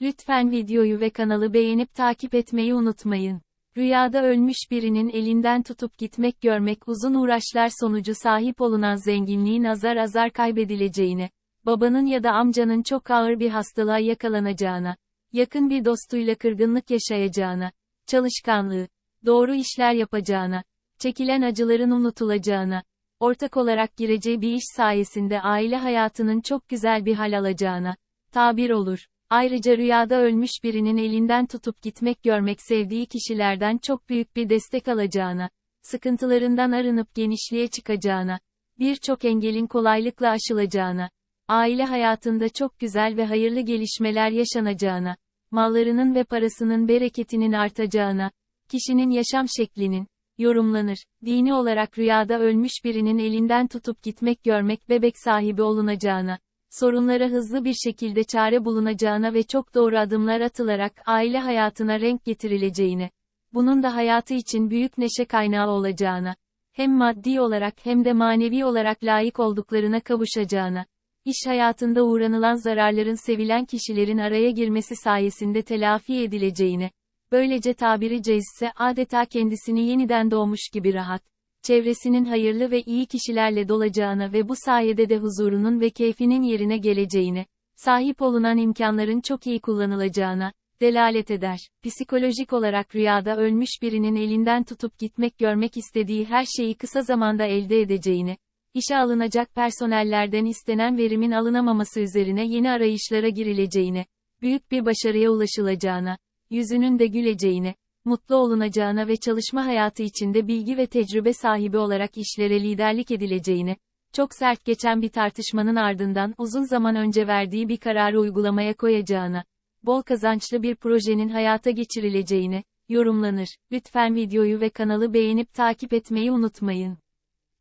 Lütfen videoyu ve kanalı beğenip takip etmeyi unutmayın. Rüyada ölmüş birinin elinden tutup gitmek görmek uzun uğraşlar sonucu sahip olunan zenginliğin azar azar kaybedileceğine, babanın ya da amcanın çok ağır bir hastalığa yakalanacağına, yakın bir dostuyla kırgınlık yaşayacağına, çalışkanlığı, doğru işler yapacağına, çekilen acıların unutulacağına, ortak olarak gireceği bir iş sayesinde aile hayatının çok güzel bir hal alacağına, tabir olur. Ayrıca rüyada ölmüş birinin elinden tutup gitmek görmek sevdiği kişilerden çok büyük bir destek alacağına, sıkıntılarından arınıp genişliğe çıkacağına, birçok engelin kolaylıkla aşılacağına, aile hayatında çok güzel ve hayırlı gelişmeler yaşanacağına, mallarının ve parasının bereketinin artacağına, kişinin yaşam şeklinin, yorumlanır, dini olarak rüyada ölmüş birinin elinden tutup gitmek görmek bebek sahibi olunacağına, sorunlara hızlı bir şekilde çare bulunacağına ve çok doğru adımlar atılarak aile hayatına renk getirileceğine, bunun da hayatı için büyük neşe kaynağı olacağına, hem maddi olarak hem de manevi olarak layık olduklarına kavuşacağına, iş hayatında uğranılan zararların sevilen kişilerin araya girmesi sayesinde telafi edileceğine, böylece tabiri caizse adeta kendisini yeniden doğmuş gibi rahat, çevresinin hayırlı ve iyi kişilerle dolacağına ve bu sayede de huzurunun ve keyfinin yerine geleceğine, sahip olunan imkanların çok iyi kullanılacağına, delalet eder. Psikolojik olarak rüyada ölmüş birinin elinden tutup gitmek görmek istediği her şeyi kısa zamanda elde edeceğini, işe alınacak personellerden istenen verimin alınamaması üzerine yeni arayışlara girileceğini, büyük bir başarıya ulaşılacağına, yüzünün de güleceğini, mutlu olunacağına ve çalışma hayatı içinde bilgi ve tecrübe sahibi olarak işlere liderlik edileceğini, çok sert geçen bir tartışmanın ardından uzun zaman önce verdiği bir kararı uygulamaya koyacağına, bol kazançlı bir projenin hayata geçirileceğini, yorumlanır. Lütfen videoyu ve kanalı beğenip takip etmeyi unutmayın.